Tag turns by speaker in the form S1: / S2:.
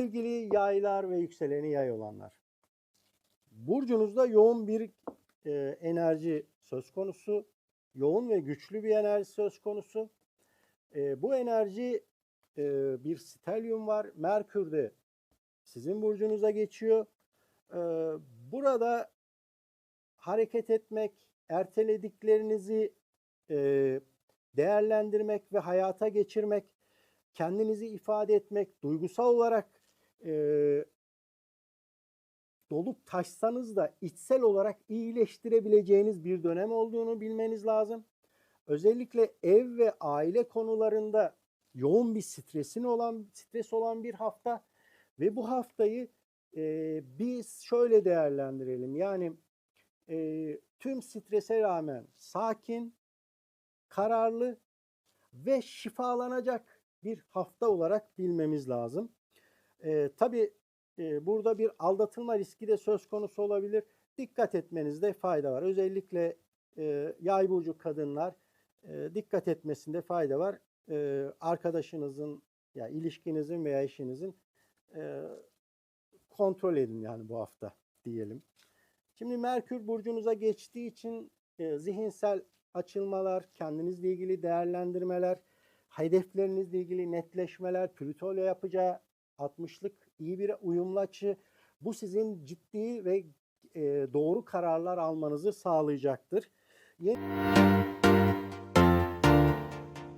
S1: Sevgili yaylar ve yükseleni yay olanlar. Burcunuzda yoğun bir e, enerji söz konusu. Yoğun ve güçlü bir enerji söz konusu. E, bu enerji e, bir stelyum var. Merkür de sizin burcunuza geçiyor. E, burada hareket etmek, ertelediklerinizi e, değerlendirmek ve hayata geçirmek, kendinizi ifade etmek, duygusal olarak e, dolup taşsanız da içsel olarak iyileştirebileceğiniz bir dönem olduğunu bilmeniz lazım. Özellikle ev ve aile konularında yoğun bir stresin olan stres olan bir hafta ve bu haftayı e, biz şöyle değerlendirelim. Yani e, tüm strese rağmen sakin, kararlı ve şifalanacak bir hafta olarak bilmemiz lazım. E, tabii e, burada bir aldatılma riski de söz konusu olabilir. Dikkat etmenizde fayda var. Özellikle e, yay burcu kadınlar e, dikkat etmesinde fayda var. E, arkadaşınızın ya ilişkinizin veya eşinizin e, kontrol edin yani bu hafta diyelim. Şimdi Merkür burcunuza geçtiği için e, zihinsel açılmalar, kendinizle ilgili değerlendirmeler, hedeflerinizle ilgili netleşmeler, Plüto ile yapacağı 60'lık iyi bir uyumlu açı bu sizin ciddi ve e, doğru kararlar almanızı sağlayacaktır. Yeni-